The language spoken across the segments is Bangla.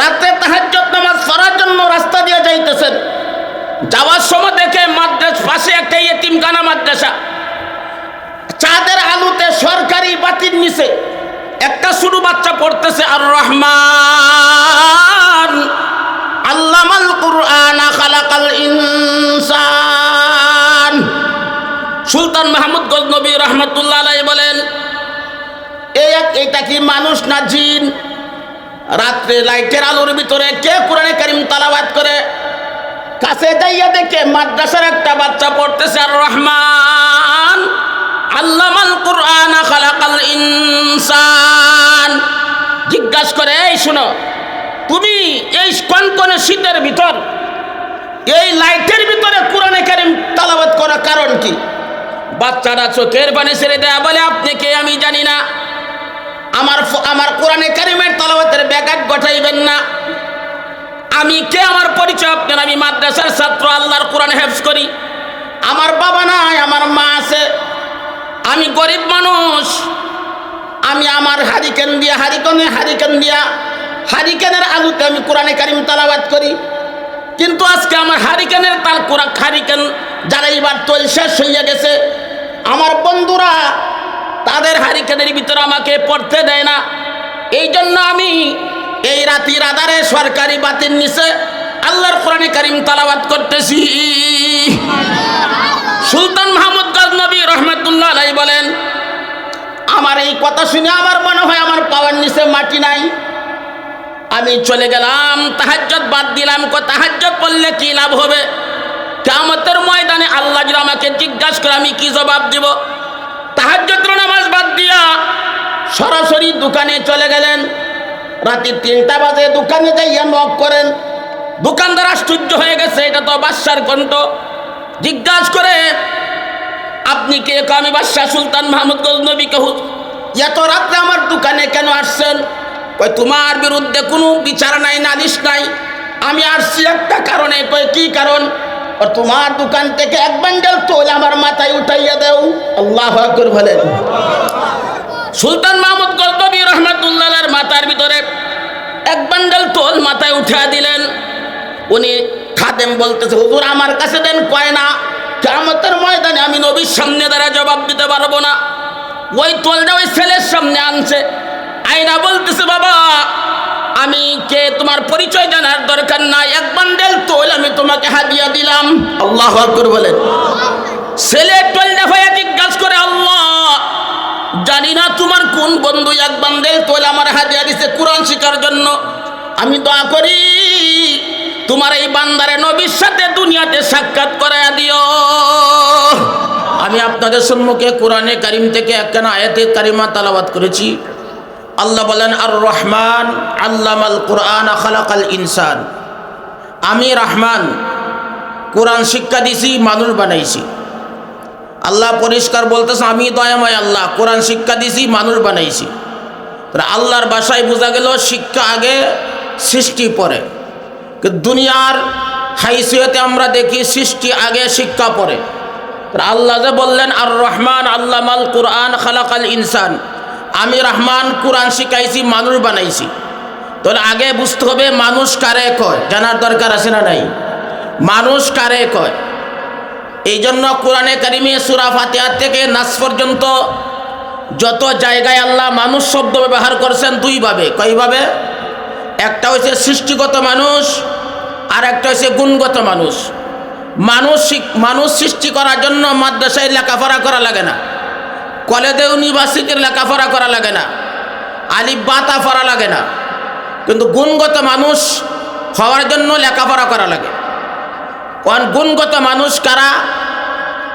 রাতে তাহাজ্জুদ নামাজ পড়ার জন্য রাস্তা দিয়ে যাইতেছেন। যাওয়ার সময় দেখে মাদ্রাস পাশে একটা ইয়েতিমখানা মাদ্রাসা। চাঁদের আলুতে সরকারি বাতির নিচে একটা শুরু বাচ্চা পড়তেছে আর রহমান আল্লামাল কুরআন খালাকাল ইনসান। সুলতান মাহমুদ গজনবী রহমতুল্লাহ বলেন এই এটা কি মানুষ না জিন? রাত্রে লাইটের আলোর ভিতরে কে কোরআনে কারিম তালাবাদ করে? কাছে যাইয়া দেখে মাদ্রাসার একটা বাচ্চা পড়তেছে আর রহমান, আল্লামাল কুরআন খালাকাল ইনসান। জিজ্ঞাসা করে, এই শুনো, তুমি এই কনকনে শীতের ভিতর এই লাইটের ভিতরে কোরআনে কারিম তালাবাদ করার কারণ কি? বাচ্চারা চোখের পানি ছেড়ে দেয়া বলে, আপনি কে? আমি জানি না। আমার আমার কোরআনে কারিমের তালাবাতের ব্যাঘাত ঘটাইবেন না। আমি কে আমার পরিচয় আপনার? আমি মাদ্রাসার ছাত্র, আল্লাহর কোরআন হেফজ করি। আমার বাবা নাই, আমার মা আছে। আমি গরিব মানুষ। আমি আমার হারিকেন দিয়া, হারিকনে হারিকেন দিয়া, হারিকেনের আলুতে আমি কোরআনে কারিম তালাবাদ করি। কিন্তু আজকে আমার হারিকেনের তাল কোরআন হারিকেন যারা এবার তৈল শেষ হইয়া গেছে। আমার বন্ধুরা তাদের হারিকেনের ভিতরে আমাকে পড়তে দেয় না। এই জন্য আমি এই রাতির আধারে সরকারি বাতির নিচে আল্লাহর কোরআনে কারিম তালাবাদ করতেছি। সুলতান মাহমুদ গজনবী রহমতুল্লাহ আলাই বলেন, আমার এই কথা শুনে আমার মনে হয় আমার পাওয়ার নিচে মাটি নাই। আমি চলে গেলাম তাহাজ্জত বাদ দিলাম, কো তাহাজ্জত পড়লে কি লাভ হবে? কেমতের ময়দানে আল্লাহ যদি আমাকে জিজ্ঞাসা করে আমি কি জবাব দিব? তাহাজ্জতের নামাজ বাদ দিয়া সরাসরি দোকানে চলে গেলেন। রাতে তিনটা বাজে দোকানে যাইয়া নক করেন। দোকানদার আশ্চর্য হয়ে গেছে, এটা তো বাদশার কণ্ঠ। জিজ্ঞাসা করে, আপনি কে? আমি বাদশাহ সুলতান মাহমুদ গজনবী কাহু এত রাত্রে আমার দোকানে কেন আসছেন? কই তোমার বিরুদ্ধে কোনো বিচার নাই, নালিশ নাই। আমি আসছি একটা কারণে। কই কি কারণ? ও তোমার দোকান থেকে এক বান্ডেল তোল আমার মাথায় উঠাইয়া দেও। আল্লাহ আকবর বলেন। সুলতান মাহমুদ গজনবী রহমতুল্লাহের মাথার ভিতরে এক বান্ডেল তোল মাথায় উঠা দিলেন। উনি খাদেম বলতেছে, হুজুর, আমার কাছে দেন কয় না? কেমতের ময়দানে আমি নবীর সামনে দ্বারা জবাব দিতে পারব না। ওই তোলটা ওই ছেলের সামনে আনছে। আইনা বলতেছে, বাবা আমি কে তোমার পরিচয় জানার দরকার নাই? এক বান্ডেল তোল, আমি তোমাকে হাদিয়া দিলাম। আল্লাহ আকবর বলেন। ছেলে তোলটা হয়ে জিজ্ঞাসা করে, আল্লাহ, জানি না তোমার কোন বন্ধু এক বান্ডেল তোল, আমার হাদিয়া দিছে কোরআন শিকার জন্য। আমি দোয়া করি, তোমার এই বান্দারে নবীর সাথে দুনিয়াতে সাক্ষাৎ করায় দিও। আমি আপনাদের সম্মুখে কোরআনে কারিম থেকে একখানা আয়াতে কারিমা তালাবাত করেছি। আল্লাহ বলেন আর রহমান আল্লামাল কোরআন খালাকাল ইনসান। আমি রহমান, কোরআন শিক্ষা দিছি, মানুষ বানাইছি। আল্লাহ পরিষ্কার বলতেছে, আমি দয়াময় আল্লাহ, কোরআন শিক্ষা দিছি, মানুষ বানাইছি। আল্লাহর বাসায় বোঝা গেল, শিক্ষা আগে সৃষ্টি পরে। দুনিয়ার হাইসিয়তে আমরা দেখি, সৃষ্টি আগে, শিক্ষা পরে। আল্লাহ যে বললেন আর রহমান আল্লামাল কোরআন খালাকাল ইনসান। আমি রহমান কোরআন শিখাইছি, মানুষ বানাইছি। তাহলে আগে বুঝতে হবে মানুষ কারে কয়, জানার দরকার আছে না নাই? মানুষ কারে কয়? এই জন্য কোরআনে কারিমে সুরা ফাতিহার থেকে নাস পর্যন্ত যত জায়গায় আল্লাহ মানুষ শব্দ ব্যবহার করছেন, দুইভাবে। কইভাবে একটা হচ্ছে সৃষ্টিগত মানুষ আর একটা হচ্ছে গুণগত মানুষ। মানুষ মানুষ সৃষ্টি করার জন্য মাদ্রাসায় লেখাপড়া করা লাগে না। কলেজে ইউনিভার্সিটির লেখাপড়া করা লাগে না। আলিফ বাতা পড়া লাগে না। কিন্তু গুণগত মানুষ হওয়ার জন্য লেখাপড়া করা লাগে। কারণ গুণগত মানুষ কারা?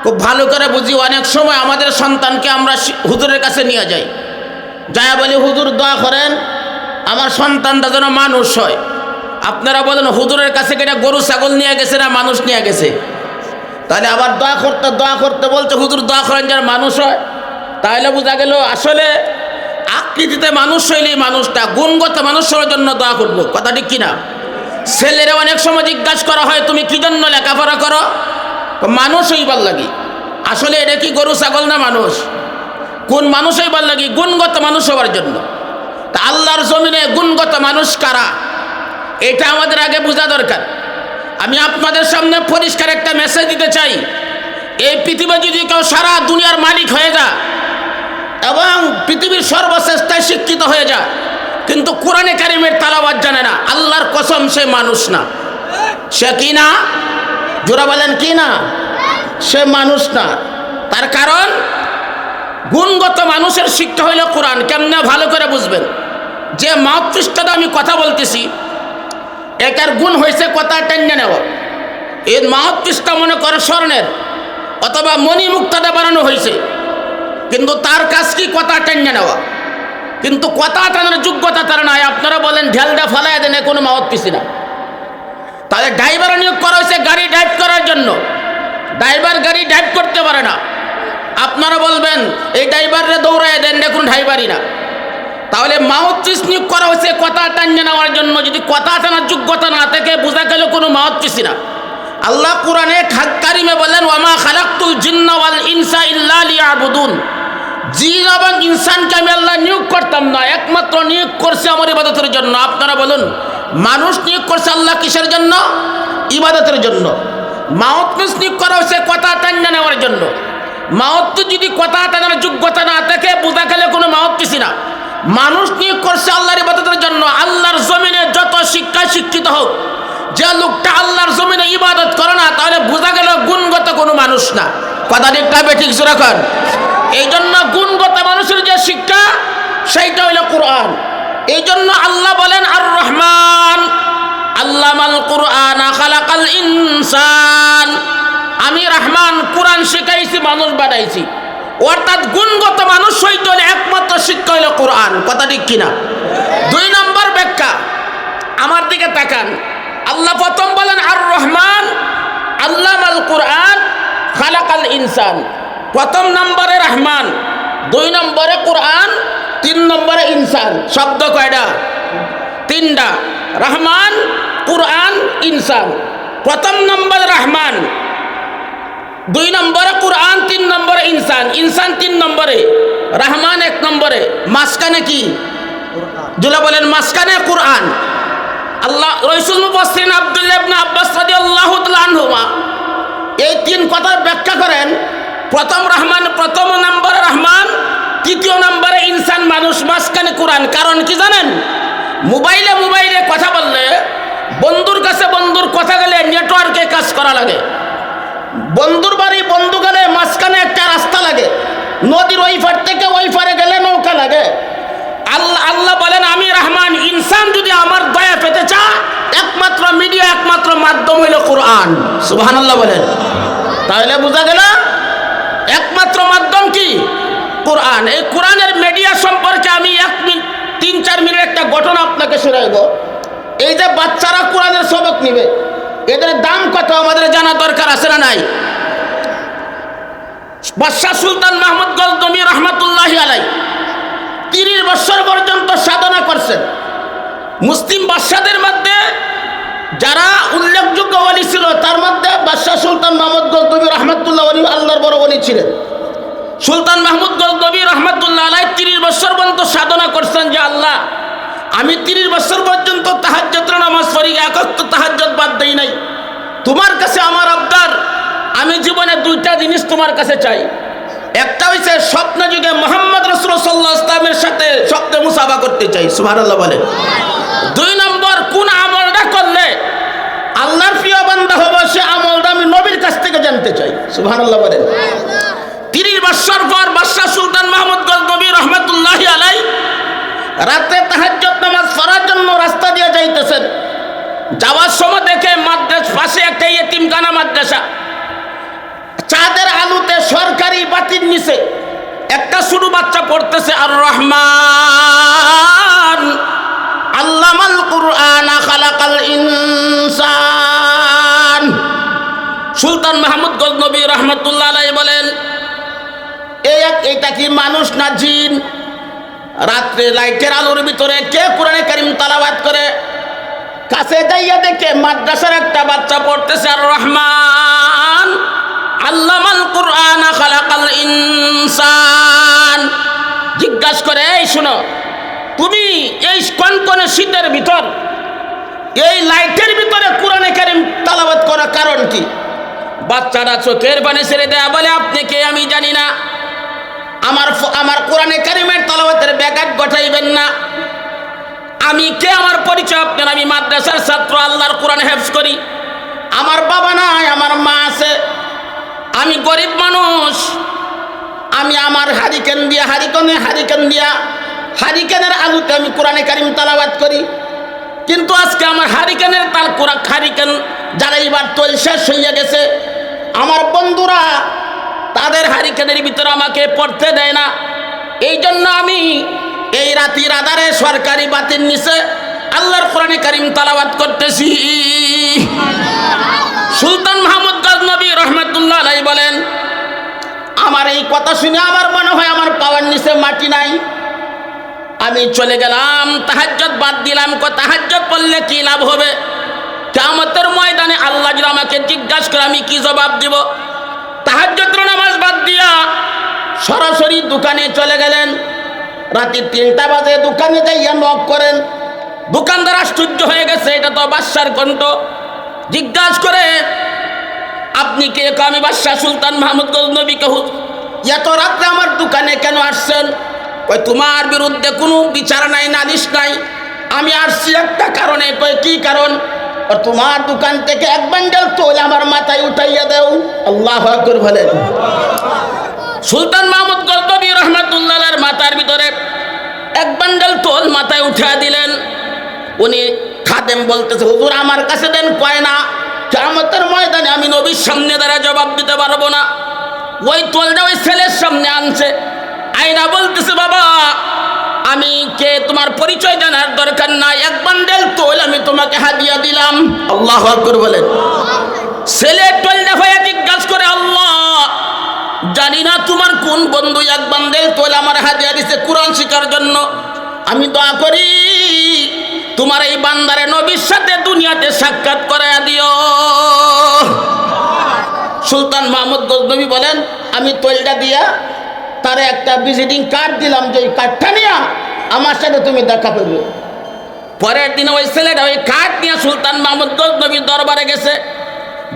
খুব ভালো করে বুঝি, অনেক সময় আমাদের সন্তানকে আমরা হুজুরের কাছে নিয়ে যাই। যায়া বলি, হুজুর, দোয়া করেন, আমার সন্তানটা যেন মানুষ হয়। আপনারা বলেন, হুজুরের কাছে কেটে গরু, ছাগল নিয়ে গেছে না মানুষ নিয়ে গেছে? তাহলে আবার দোয়া করতে দোয়া করতে বলছে, হুজুর, দোয়া করেন যেন মানুষ হয়। তাহলে বোঝা গেল আসলে আকৃতিতে মানুষ হইলেই মানুষটা, গুণগত মানুষ হওয়ার জন্য দোয়া করব কথা ঠিক কিনা? ছেলেরা অনেক সময় জিজ্ঞাসা করা হয়, তুমি কি জন্য লেখাপড়া করো? মানুষ হইবার লাগি। আসলে এটা কি গরু, ছাগল না মানুষ? কোন মানুষ হইবার লাগি? গুণগত মানুষ হওয়ার জন্য। তা আল্লাহর জমিনে গুণগত মানুষ কারা? এটা আমাদের আগে বোঝা দরকার। আমি আপনাদের সামনে পরিষ্কার একটা মেসেজ দিতে চাই। এই পৃথিবী যদি কেউ সারা দুনিয়ার মালিক হয়ে এবং পৃথিবীর সর্বশ্রেষ্ঠায় শিক্ষিত হয়ে যা। কিন্তু কোরআনে কারিমের তালাবাদ জানে না। আল্লাহর কসম, সে মানুষ না। সে কি না? জোরা বলেন, কি না? সে মানুষ না। তার কারণ, গুণগত মানুষের শিক্ষা হইল কোরআন। কেমনে ভালো করে বুঝবেন? যে মাপ আমি কথা বলতেছি একার গুণ হয়েছে কথা টেনে নেওয়া। এই মাহপৃষ্ঠা মনে করে স্বর্ণের, অথবা মণি মুক্তাটা বানানো হয়েছে কিন্তু তার কাজ কি কথা টেনে নেওয়া? কিন্তু কথা টানার যোগ্যতা তার নাই। আপনারা বলেন ঢেলটা ফালাই দেন কোনো মাহৎ পিসি না। তাহলে ড্রাইভার নিয়োগ করা হয়েছে গাড়ি ড্রাইভ করার জন্য। ড্রাইভার গাড়ি ড্রাইভ করতে পারে না। আপনারা বলবেন, এই ড্রাইভারে দৌড়ায় দেন দেখুন ড্রাইভারই না। তাহলে মাহত্রিস নিয়োগ করা হয়েছে কথা টানিয়ে নেওয়ার জন্য। যদি কথা টানার যোগ্যতা না থেকে, বোঝা গেল কোনো মাহত্রিসই না। আল্লাহ কোরআনে কারিমে বলেন ওয়ামা খালাক্তুল জিন্না ওয়াল ইনসা ইল্লা লিয়াবুদুন। জিন এবং ইনসানকে আমি আল্লাহ নিয়োগ করতাম না, একমাত্র নিয়োগ করছে আমার ইবাদতের জন্য। আপনারা বলুন, মানুষ নিয়োগ করছে আল্লাহ কিসের জন্য? ইবাদতের জন্য। মাহত্রিস নিয়োগ করা হয়েছে কথা টানিয়ে নেওয়ার জন্য। মাহত্ব যদি কথা টানার যোগ্যতা না থাকে, বোঝা গেলে কোনো মাহত্রিসই না। মানুষ নিয়োগ করছে আল্লাহর ইবাদতের জন্য। আল্লাহর জমিনে যত শিক্ষা শিক্ষিত হোক, যে লোকটা আল্লাহর জমিনে ইবাদত করে না, তাহলে বোঝা গেল গুণগত কোনো মানুষ না। কথা ঠিক রাখান এই জন্য গুণগত মানুষের যে শিক্ষা, সেইটা হইল কোরআন। এই জন্য আল্লাহ বলেন আর রহমান আল্লামাল কোরআন খালাকাল ইনসান। আমি রহমান, কোরআন শিখাইছি, মানুষ বানাইছি। অর্থাৎ গুণগত মানুষ হইতে হলে একমাত্র শিক্ষা হইল কোরআন। কথা ঠিক কিনা? দুই নম্বর ব্যাখ্যা। আমার দিকে তাকান। আল্লাহ প্রথম বলেন আর রহমান আল্লাহ আল কোরআন খালাকাল ইনসান। প্রথম নম্বরে রহমান, দুই নম্বরে কোরআন, তিন নম্বরে ইনসান। শব্দ কয়টা তিনটা রহমান, কোরআন, ইনসান। প্রথম নম্বর রহমান, দুই নম্বরে কোরআন, তিন নম্বরে ইনসান। ইনসান তিন নম্বরে, রহমান এক নম্বরে। মাঝখানে কি? দুলা বলেন, মাঝখানে কোরআন। আল্লাহ রইসুল মুবাসসিরিন আব্দুল্লাহ আব্বাস রাদিয়াল্লাহু তাআলা এই তিন কথার ব্যাখ্যা করেন। প্রথম রহমান, প্রথম নম্বরে রহমান, তৃতীয় নম্বরে ইনসান মানুষ মাঝখানে কোরআন। কারণ কি জানেন? মোবাইলে মোবাইলে কথা বললে, বন্ধুর কাছে বন্ধুর কথা গেলে নেটওয়ার্কে কাজ করা লাগে। বন্ধুর বাড়ি, বন্ধু গেলে মাঝখানে একটা রাস্তা লাগে। নদীর ওই পার থেকে ওই পারে গেলে নৌকা লাগে। আল্লাহ আল্লাহ বলেন, আমি রহমান, ইনসান যদি আমার দয়া পেতে চা একমাত্র মিডিয়া, একমাত্র মাধ্যম হইল কোরআন। আল্লাহ বলেন। তাহলে বোঝা গেল একমাত্র মাধ্যম কি? কোরআন। এই কোরআনের মিডিয়া সম্পর্কে আমি এক মিনিট তিন, চার মিনিট একটা ঘটনা আপনাকে শোনাইব এই যে বাচ্চারা কোরআনের সবক নিবে, এদের দাম কত আমাদের জানা দরকার আছে না নাই? বাদশাহ সুলতান মাহমুদ গজদমি রহমতুল্লাহ আলাই তিরিশ বছর পর্যন্ত সাধনা করছেন। মুসলিম বাদশাদের মধ্যে যারা উল্লেখযোগ্য অলি ছিল, তার মধ্যে বাদশাহ সুলতান মাহমুদ গজদবি রহমতুল্লাহ অলি আল্লাহর বড় অলি ছিলেন। সুলতান মাহমুদ গজদবি রহমতুল্লাহ আলাই তিরিশ বছর পর্যন্ত সাধনা করছেন যে আল্লাহ, আমি তিরিশ বছর পর্যন্ত তাহাজ্জতের নামাজ পড়ি একক তাহাজ্জত বাদ দেই নাই। তোমার কাছে আমার আবদার, আমি জীবনে দুইটা জিনিস তোমার কাছে চাই। একটা হইছে স্বপ্ন যুগে মোহাম্মদ রসুল সাল্লাহ ইসলামের সাথে স্বপ্নে মুসাফা করতে চাই সুভার বলে দুই নম্বর, কোন আমলটা করলে আল্লাহর প্রিয় বান্দা হব, সে আমলটা আমি নবীর কাছ থেকে জানতে চাই। আল্লাহ বলেন। তিরিশ বৎসর পর বাদশাহ সুলতান মাহমুদ গজনবী রহমতুল্লাহ আলাই রাতে তাহাজ্জত নামাজ পড়ার জন্য রাস্তা দিয়ে যাইতেছেন। যাওয়ার সময় দেখে মাদ্রাস পাশে একটা ইয়েতিমখানা মাদ্রাসা। চাঁদের আলুতে সরকারি বাতির নিচে একটা শুরু বাচ্চা পড়তেছে আর রহমান। আল্লামাল কুরআন খালাকাল ইনসান। সুলতান মাহমুদ গজনবী রহমতুল্লাহ আলাই বলেন এটা কি মানুষ না জিন? রাত্রে লাইটের আলোর ভিতরে কে কোরআনে কারিম তালাবাদ করে? কাছে যাইয়া দেখে মাদ্রাসার একটা বাচ্চা পড়তেছে আর রহমান, আল্লামাল কুরআন খালাকাল ইনসান। জিজ্ঞাসা করে, এই শোনো তুমি এই কনকনে শীতের ভিতর, এই লাইটের ভিতরে কোরআনে কারিম তালাবাত করার কারণ কি? বাচ্চারা চোখের পানি ছেড়ে দেয়া বলে, আপনি কে? আমি জানি না। আমার আমার কোরআনে কারিমের তালাবাতের ব্যাঘাত ঘটাইবেন না। আমি কে? আমার পরিচয় আপনার। আমি মাদ্রাসার ছাত্র, আল্লাহর কোরআন হেফজ করি। আমার বাবা নাই, আমার মা আছে। আমি গরিব মানুষ। আমি আমার হারিকেন দিয়া, হারিকনে হারিকেন দিয়া হারিকেনের আলুতে আমি কোরআনে কারিম তালাবাদ করি। কিন্তু আজকে আমার হারিকেনের তার কোরআন হারিকেন যারা এবার তৈল শেষ হইয়া গেছে। আমার বন্ধুরা, তাদের হারিকেনের ভিতরে আমাকে পড়তে দেয় না। এই জন্য আমি এই রাতির আধারে সরকারি বাতির নিচে আল্লাহর কোরআনে কারিম তালাবাদ করতেছি। সুলতান মাহমুদ গজনবী রহমতুল্লাহ আলাই বলেন, আমার এই কথা শুনে আমার মনে হয় আমার পাওয়ার নিচে মাটি নাই। আমি চলে গেলাম তাহাজ্জত বাদ দিলাম কো তাহাজ্জত পড়লে কি লাভ হবে? কামতের ময়দানে আল্লাহ যদি আমাকে জিজ্ঞাসা করে আমি কি জবাব দিব? তাহাজ্জত নামাজ বাদ দিয়া সরাসরি দোকানে চলে গেলেন। রাতে তিনটা বাজে দোকানে যাইয়া নক করেন। দোকানদার আশ্চর্য হয়ে গেছে, এটা তো বাদশার কণ্ঠ। জিজ্ঞাসা করে, আপনি কে? কো? আমি বাদশাহ সুলতান মাহমুদ গজনবী কেহু এত রাত্রে আমার দোকানে কেন আসছেন? কই তোমার বিরুদ্ধে কোনো বিচার নাই, নালিশ নাই। আমি আসছি একটা কারণে কই কি কারণ? তোমার দোকান থেকে এক বান্ডেল তোল আমার মাথায় উঠাইয়া দেও। আল্লাহ আকবর বলেন। সুলতান মাহমুদ গজনবী রহমতুল্লাহের মাথার ভিতরে এক বান্ডেল তোল মাথায় উঠা দিলেন। উনি খাদেম বলতেছে, হুজুর, আমার কাছে দেন কয় না? কেমতের ময়দানে আমি নবীর সামনে দ্বারা জবাব দিতে পারব না। ওই তোলটা ওই ছেলের সামনে আনছে। আইনা বলতেছে, বাবা, আমি কে তোমার পরিচয় জানার দরকার নাই। এক বান্ডেল তোল, আমি তোমাকে হাদিয়া দিলাম। আল্লাহ আকবর বলেন। ছেলে টোলটা হয়ে জিজ্ঞাসা করে, আল্লাহ, জানি না তোমার কোন বন্ধু এক বান্ডেল তোল, আমার হাদিয়া দিছে কোরআন শিকার জন্য। আমি দোয়া করি, তোমার এই বান্দারে নবীর সাথে দুনিয়াতে সাক্ষাৎ করায়া দিও। সুলতান মাহমুদ গজনবী বলেন, আমি তৈলটা দিয়া তারে একটা ভিজিটিং কার্ড দিলাম যে ওই কার্ডটা নিয়ে আমার সাথে তুমি দেখা করবে। পরের দিন ওই ছেলেটা ওই কার্ড নিয়ে সুলতান মাহমুদ গজনবীর দরবারে গেছে।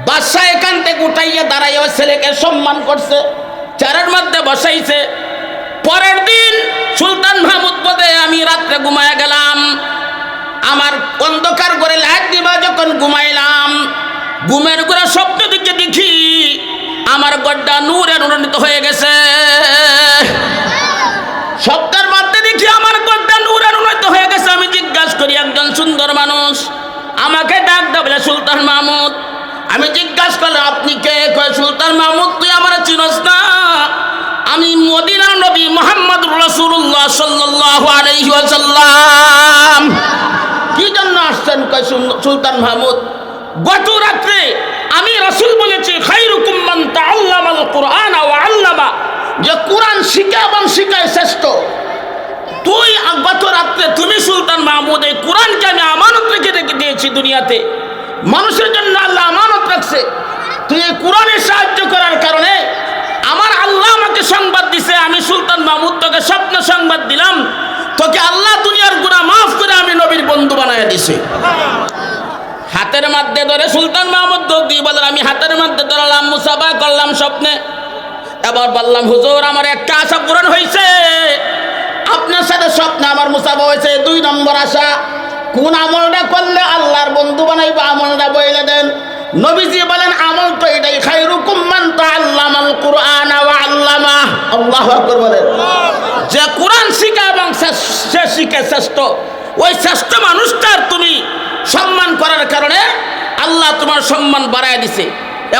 বাদশাহ এখান থেকে উঠাইয়া দাঁড়াই ওই ছেলেকে সম্মান করছে চারের মধ্যে বসাইছে। পরের দিন সুলতান মাহমুদ পদে আমি রাত্রে ঘুমায়া গেলাম। আমার অন্ধকার করে লাইট দিবা যখন ঘুমাইলাম। ঘুমের করে স্বপ্ন দিকে দেখি আমার গড্ডা নূরে নুরান্বিত হয়ে গেছে। স্বপ্নের মধ্যে দেখি আমার গড্ডা নূরে নুরান্বিত হয়ে গেছে। আমি জিজ্ঞাসা করি, একজন সুন্দর মানুষ? আমাকে ডাক বলে, সুলতান মাহমুদ। আমি জিজ্ঞাসা করলাম, আপনি কে? কয়, সুলতান মাহমুদ, তুই আমার চিনস না। আমি মদিনার নবী মোহাম্মদ রসুল্লাহ সাল্লাহ আলাইহি ওয়াসাল্লাম। কি জন্য আসছেন? কয় সুলতান মাহমুদ, গত রাত্রে আমি রসুল বলেছি খাইরুকুম মান তাআল্লামাল কুরআন ওয়া আল্লামা। যে কোরআন শিখে এবং শিখায় শ্রেষ্ঠ। তুই আ- গত রাত্রে তুমি সুলতান মাহমুদ, এই কোরআনকে আমি আমানত রেখে রেখে দিয়েছি দুনিয়াতে। মানুষের জন্য আল্লাহ আমানত রাখছে। তুই এই কোরআনের সাহায্য করার কারণে আমার আল্লাহ আমাকে সংবাদ দিছে, আমি সুলতান মাহমুদ তোকে স্বপ্ন সংবাদ দিলাম। তোকে আল্লাহ দুনিয়ার গুণা মাফ করে আমি নবীর বন্ধু বানায় দিছি। হাতের মধ্যে ধরে সুলতান মাহমুদ দোক দিয়ে বলেন আমি হাতের মধ্যে ধরলাম, মুসাফা করলাম স্বপ্নে। এবার বললাম, হুজুর, আমার একটা আশা পূরণ হয়েছে আপনার সাথে স্বপ্নে আমার মুসাফা হয়েছে। দুই নম্বর আশা, কোন আমলটা করলে আল্লাহর বন্ধু বানাইবা, আমলটা বইলে দেন। নবীজি বলেন, আমল তো এটাই খাই খাইরুকুম মান তাআল্লামাল কুরআন ওয়া আল্লামা আল্লাহু আকবার বলেন। যে কোরআন শিখা এবং সে শিখে শ্রেষ্ঠ। ওই শ্রেষ্ঠ মানুষটার তুমি সম্মান করার কারণে আল্লাহ তোমার সম্মান বাড়ায় দিছে।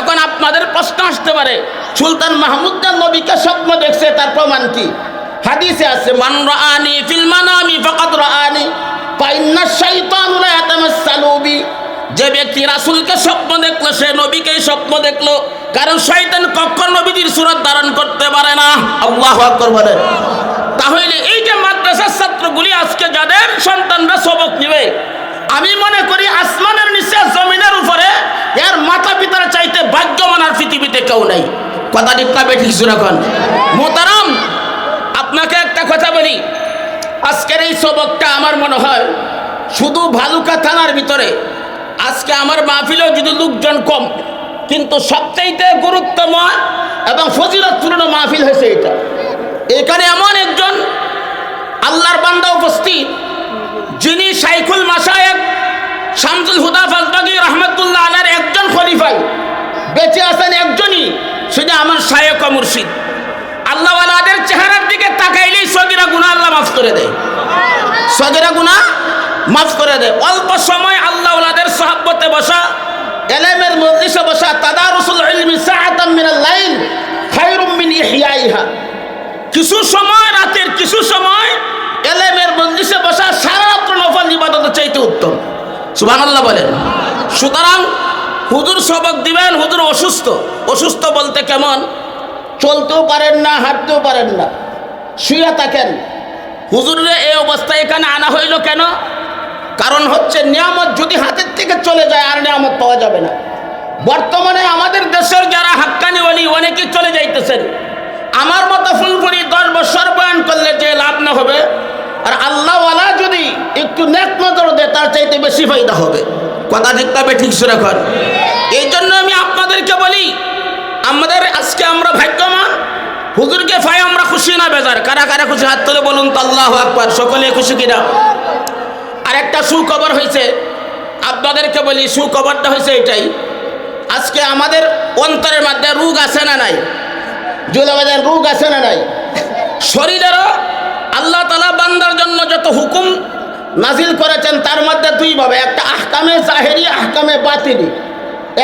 এখন আপনাদের প্রশ্ন আসতে পারে, সুলতান মাহমুদ নবীকে স্বপ্ন দেখছে, তার প্রমাণ কি? হাদিসে আছে, মান রাআনি ফিল মানামি ফাকাদ রাআনি ফাইন্না শাইতানু লা ইয়াতামাসসালু যে ব্যক্তি রাসূলকে স্বপ্ন দেখল, সে নবীকেই স্বপ্ন দেখল, কারণ শয়তান কখন নবীজির সুরত ধারণ করতে পারে না। আল্লাহু আকবার তাহলে এই যে মাদ্রাসার ছাত্রগুলি আজকে যাদের সন্তানরা সবক নিবে, আমি মনে করি আসমানের নিচে, জমিনের উপরে এর মাতা পিতার চাইতে ভাগ্যবান আর পৃথিবীতে কেউ নাই। কথা ঠিক না বেঠিক এখন মোতারাম আপনাকে একটা কথা বলি। আজকের এই সবকটা আমার মনে হয় শুধু ভালুকা থানার ভিতরে। আজকে আমার মাহফিলেও যদি লোকজন কম, কিন্তু সবচাইতে গুরুত্বময় এবং ফজিলতপূর্ণ মাহফিল হয়েছে এটা। এখানে এমন একজন আল্লাহর বান্দা উপস্থিত, যিনি সাইকুল মাসায়েক শামসুল হুদা ফাজবাগি রহমতুল্লাহ আলার একজন খলিফাই। বেঁচে আছেন একজনই, সেটা আমার শায়ক মুর্শিদ। আল্লাহওয়ালাদের চেহারার দিকে তাকাইলেই সগিরা গুণা আল্লাহ মাফ করে দেয়। সগিরা গুণা মাফ করে দেয়। অল্প সময় আল্লাহওয়ালাদের সহাব্বতে বসা, এলেমের মজলিসে বসা, তাদারুসুল ইলমি সাআতাম মিনাল লাইল খায়রুম মিন ইহইয়াইহা। কিছু সময়, রাতের কিছু সময়, এলেমের মজলিসে বসা সারা রাত্র নফল ইবাদতের চাইতে উত্তম। সুবহানাল্লাহ বলেন। সুতরাং হুজুর সবক দিবেন, হুজুর অসুস্থ। অসুস্থ বলতে কেমন? চলতেও পারেন না, হাঁটতেও পারেন না। শুয়ে থাকেন। হুজুরে এই অবস্থায় এখানে আনা হইল কেন? কারণ হচ্ছে নিয়ামত যদি হাতের থেকে চলে যায়, আর নিয়ামত পাওয়া যাবে না। বর্তমানে আমাদের দেশের যারা হাক্কানি ওলি অনেকেই চলে যাইতেছেন। আমার মতো ফুলফুরি দশ বছর বয়ান করলে যে লাভ না হবে? আর আল্লাহওয়ালা যদি একটু নেক নজর দেয়, তার চাইতে বেশি ফায়দা হবে। কথা ঠিক তবে ঠিক সুরে কর এই জন্য আমি আপনাদেরকে বলি, আমাদের আজকে আমরা ভাগ্যমান। হুজুরকে ফাই আমরা খুশি না বেজার। কারা কারা খুশি? হাত তুলে বলুন তো আল্লাহ আকবার, সকলে খুশি কিনা? আর একটা সুখবর হয়েছে, আপনাদেরকে বলি, সুখবরটা হয়েছে এটাই। আজকে আমাদের অন্তরের মধ্যে রোগ আছে না নাই? জুলাবাজার রোগ আছে না নাই? শরীরেরও আল্লাহ তালা বান্দার জন্য যত হুকুম নাজিল করেছেন, তার মধ্যে দুই ভাবে। একটা আহকামে জাহেরি, আহকামে বাতিনি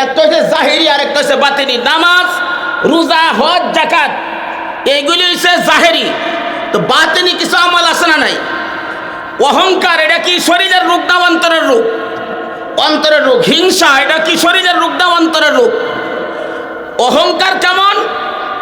একটা হচ্ছে জাহেরি আর একটা হচ্ছে বাতিনি নামাজ, রোজা, হজ জাকাত এইগুলি হচ্ছে জাহেরি। তো বাতিনি কিছু আমল আছে না নাই? অহংকার, এটা কি শরীরের রোগ না অন্তরের রোগ? অন্তরের রোগ। হিংসা, এটা কি শরীরের রোগ না অন্তরের রোগ? অহংকার কেমন?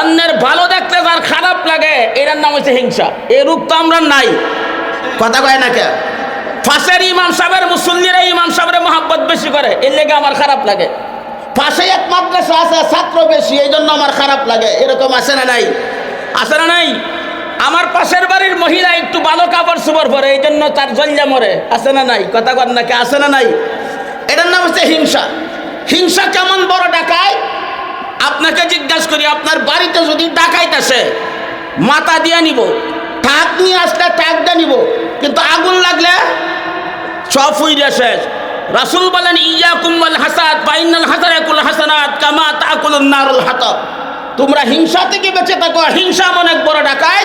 অন্যের ভালো দেখতে যার খারাপ লাগে এটার নাম হচ্ছে হিংসা। এই রূপ তো আমরা নাই। কথা কয় না কে ফাঁসের ইমাম সাহেবের মুসল্লিরা ইমাম সাহেবের মহাব্বত বেশি করে এর লেগে আমার খারাপ লাগে। পাশে এক মাদ্রাসা আছে ছাত্র বেশি এই জন্য আমার খারাপ লাগে। এরকম আসে না নাই? আসে না নাই? আমার পাশের বাড়ির মহিলা একটু ভালো কাপড় সুপড় পরে এই জন্য তার জল্লা মরে। আসে না নাই? কথা কর নাকি আসে না নাই? এটার নাম হচ্ছে হিংসা। হিংসা কেমন বড় ডাকায়? আপনাকে জিজ্ঞাসা করি, আপনার বাড়িতে যদি ডাকাইতে আসে মাথা দিয়ে নিব টাক নিয়ে আসলে টাক দিয়ে নিব, কিন্তু আগুন লাগলে সব ফুইরে শেষ। রাসুল বলেন ইয়া কুম্মল হাসাদ বাইনাল হাসানাকুল হাসানাত কামা তাকুলুন নারুল হাতাব। তোমরা হিংসা থেকে বেঁচে থাকো হিংসা এক বড় ডাকায়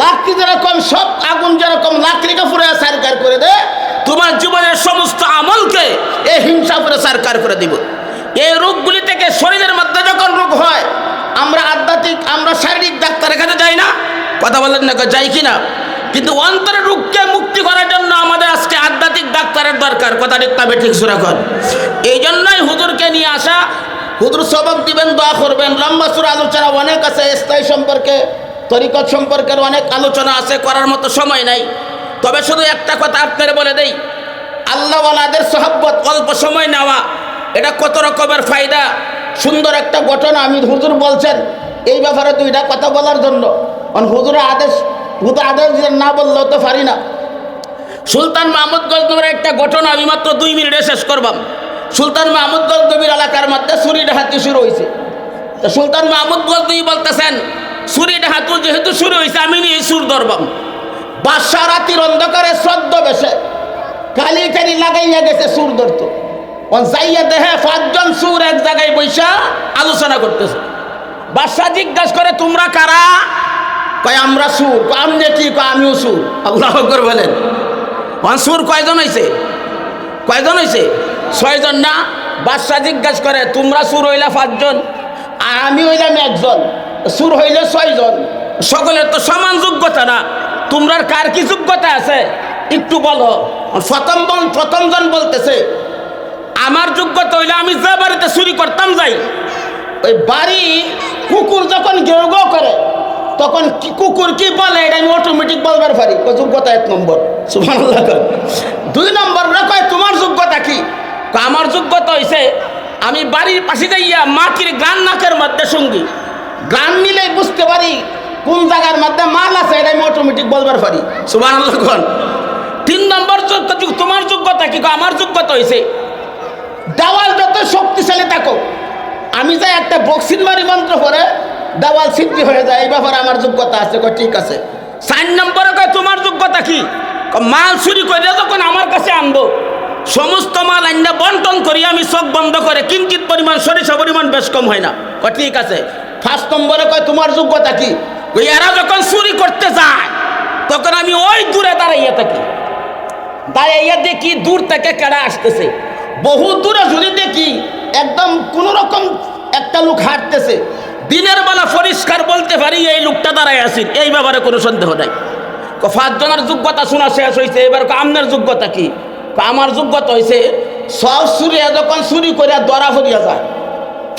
লাকড়ি যেরকম, সব আগুন যেরকম লাকড়িকে পুরে সারকার করে দে তোমার জীবনের সমস্ত আমলকে এই হিংসা পুরে সারকার করে দিব। এই রোগগুলি থেকে শরীরের মধ্যে যখন রোগ হয়, আমরা আধ্যাত্মিক, আমরা শারীরিক ডাক্তারের কাছে যাই না, কথা বলেন না, যাই কি না কিন্তু অন্তরের রোগকে মুক্তি করার জন্য আমাদের আজকে আধ্যাত্মিক ডাক্তারের দরকার, কথা ঠিক তবে ঠিক সুরাখন এই জন্যই হুজুরকে নিয়ে আসা, হুজুর সবক দিবেন, দোয়া করবেন। লম্বা সুর আলোচনা, অনেক আছে, স্থায়ী সম্পর্কে, তরিকত সম্পর্কের অনেক আলোচনা আছে, করার মতো সময় নাই। তবে শুধু একটা কথা আপনার বলে দেই, আল্লাহওয়ালাদের সহব্বত অল্প সময় নেওয়া এটা কত রকমের ফায়দা? সুন্দর একটা ঘটনা আমি হুজুর বলছেন, এই ব্যাপারে দুইটা কথা বলার জন্য। হুজুরের আদেশ, হুজুর আদেশ না বললেও তো পারি না। সুলতান মাহমুদ গজনবীর একটা ঘটনা আমি মাত্র দুই মিনিটে শেষ করবাম। সুলতান মাহমুদ গজনবীর এলাকার মধ্যে চুরি ডাহাতি শুরু হয়েছে। তো সুলতান মাহমুদ গজনবী বলতেছেন চুরি ডাহাতু যেহেতু শুরু হয়েছে, আমি নিয়ে সুর ধরবাম। বাদশাহ রাতির অন্ধকারে শ্রদ্ধ বেশে, কালি কালি লাগাইয়া গেছে সুর ধরতো। যাইয়া দেহে পাঁচজন সুর এক জায়গায় আলোচনা করতেছে। করে, তোমরা কারা? আমরা সুর। কি? কয়, আমিও বলেন। সুর কয়জন কয়জন ছয়জন না? করে, তোমরা সুর হইলা পাঁচজন? আর আমি হইলাম একজন। সুর হইলে ছয়জন। সকলের তো সমান যোগ্যতা না। তোমরার কার কি যোগ্যতা আছে? একটু বলো। প্রথম প্রথমজন বলতেছে। আমার যোগ্যতা হইলে আমি যে বাড়িতে চুরি করতাম যাই, ওই বাড়ি কুকুর যখন গেউ গেউ করে, তখন কি কুকুর কি বলে, এটা আমি অটোমেটিক বলবার পারি। যোগ্যতা এক নম্বর। সুবহানাল্লাহ দুই নম্বর কয়, তোমার যোগ্যতা কি? আমার যোগ্যতা হইছে, আমি বাড়ির পাশে যাইয়া মাটির গান নাকের মধ্যে সঙ্গী। গান নিলে বুঝতে পারি কোন জায়গার মধ্যে মাল আছে, এটা আমি অটোমেটিক বলবার পারি। কন তিন নম্বর তোমার যোগ্যতা কি? আমার যোগ্যতা হইছে দেওয়াল যত শক্তিশালী থাকো আমি যাই একটা বক্সিং মারি মন্ত্র করে দেওয়াল সিদ্ধি হয়ে যায়, এই ব্যাপারে আমার যোগ্যতা আছে, কয় ঠিক আছে। চার নম্বরে কয়, তোমার যোগ্যতা কি? মাল চুরি করে যখন আমার কাছে আনব, সমস্ত মাল আইনা বন্টন করি, আমি চোখ বন্ধ করে কিঞ্চিত পরিমাণ সরিষা পরিমাণ বেশ কম হয় না। কয়, ঠিক আছে। ফার্স্ট নম্বরে কয়, তোমার যোগ্যতা কি? এরা যখন চুরি করতে যায়, তখন আমি ওই দূরে দাঁড়াইয়া থাকি। দাঁড়াইয়া দেখি দূর থেকে কেডা আসতেছে। বহু দূরে যদি দেখি একদম কোন রকম একটা লোক হাঁটতেছে, দিনের বেলা পরিষ্কার বলতে পারি এই লোকটা দাঁড়ায় আসি এই ব্যাপারে কোনো সন্দেহ নাই। পাঁচজনের যোগ্যতা শোনা শেষ হয়েছে এবার ক আপনার যোগ্যতা কি? আমার যোগ্যতা হয়েছে সব চুরি যখন চুরি করে দরা ফরিয়া যায়,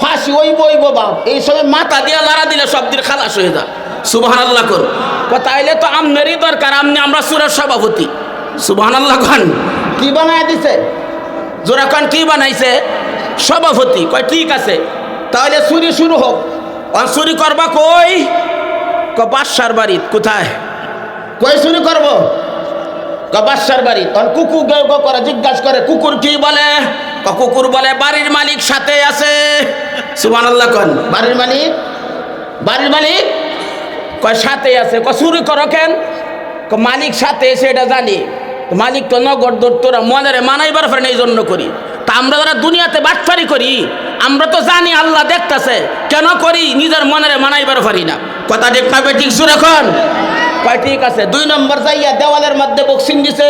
ফাঁসি ওই বই বাপ, এই সময় মাথা দিয়ে লাড়া দিলে সব দিন খালাস হয়ে যায়। সুবাহান আল্লাহ কর তাইলে তো আমনেরই দরকার, আমনি আমরা সুরের সভাপতি। সুবাহান আল্লাহ খান কি বানায় দিছে? জোরা খান কি বানাইছে? সভাপতি। কয়, ঠিক আছে। তাহলে চুরি শুরু হোক। আর চুরি করবা কই? ক বাদশার বাড়িত কোথায়? কই চুরি করব? ক বাদশার বাড়ি। তখন কুকুর গেউ করে, জিজ্ঞাসা করে, কুকুর কি বলে? কুকুর বলে, বাড়ির মালিক সাথে আছে। সুবান আল্লাহ কন। বাড়ির মালিক? বাড়ির মালিক? কয়, সাথে আছে। ক চুরি করো কেন? মালিক সাথে এটা জানি। মালিক তো নগর তোরা মনের মানাইবার ফেরেন এই জন্য করি। তা আমরা যারা দুনিয়াতে বাটফারি করি, আমরা তো জানি আল্লাহ দেখতাছে, কেন করি নিজের মনের মানাইবার পারি না। কথা ঠিক না ঠিক সুর এখন? কয় ঠিক আছে। দুই নম্বর যাইয়া দেওয়ালের মধ্যে বক্সিং দিছে,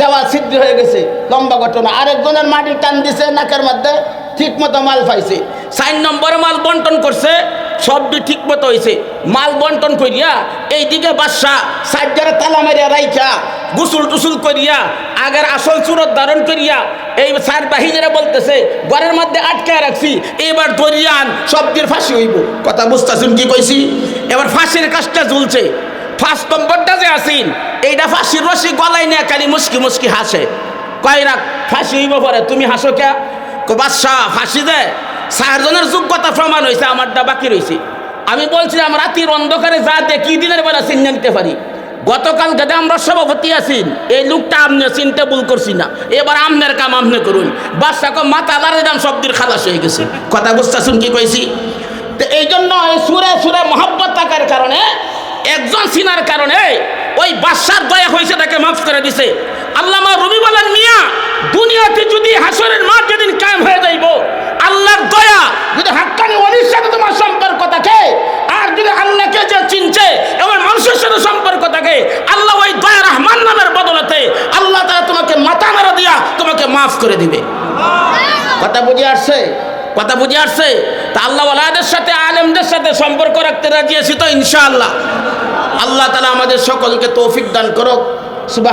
দেওয়াল সিদ্ধি হয়ে গেছে, লম্বা ঘটনা। আরেকজনের মাটির টান দিছে, নাকের মধ্যে ঠিক মতো মাল পাইছে। চার নম্বরে মাল বন্টন করছে সবটি ঠিক মতো হয়েছে মাল বন্টন করিয়া এইদিকে বাদশা সাজ্জারে তালা মারিয়া রাইখা গুসুল টুসুল করিয়া, আগের আসল চুরত ধারণ করিয়া, এই সার বাহিনীরা বলতেছে, ঘরের মধ্যে আটকে রাখছি, এবার দরিয়ান সবটির ফাঁসি হইব। কথা বুঝতেছেন কি কইছি? এবার ফাঁসির কাজটা ঝুলছে ফার্স্ট নম্বরটা যে আসিন এইটা ফাঁসির রশি গলায় নিয়ে খালি মুসকি মুসকি হাসে। কয় রাখ ফাঁসি হইব পরে, তুমি হাসো কে? বাদশাহ, ফাঁসি দে। চারজনের যোগ্যতা প্রমাণ হয়েছে আমারটা বাকি রয়েছে আমি বলছিলাম, রাতির অন্ধকারে যা দেখি, দিনের বেলা চিনে নিতে পারি। গতকাল যদি আমরা সভাপতি আছেন এই লোকটা আপনি চিন্তা ভুল করছি না। এবার আমনের কাম আপনি করুন। বাদশাহ মাথা লারে দাম শব্দের খালাস হয়ে গেছে। কথা বুঝতেছুন কি কইছি? তো এই জন্য সুরে সুরে মহব্বত থাকার কারণে, একজন সিনার কারণে ওই বাদশার দয়া হয়েছে তাকে মাফ করে দিছে। আল্লামা রবি বলেন মিয়া দুনিয়াতে যদি হাসরের মাঠ যেদিন কায়েম হয়ে যাইব, আল্লাহর দয়া, যদি হাক্কানি অলির সাথে তোমার সম্পর্ক থাকে, আর যদি আল্লাহকে যে চিনছে এবং মানুষের সাথে সম্পর্ক থাকে, আল্লাহ ওই দয়া রহমান নামের বদলতে আল্লাহ তারা তোমাকে মাথা মেরা দিয়া তোমাকে মাফ করে দিবে। কথা বুঝে আসছে? কথা বুঝে আসছে? তা আল্লাহ আলাদের সাথে, আলেমদের সাথে সম্পর্ক রাখতে রাজি আছি তো ইনশাআল্লাহ। আল্লাহ তালা আমাদের সকলকে তৌফিক দান করো সুবাহ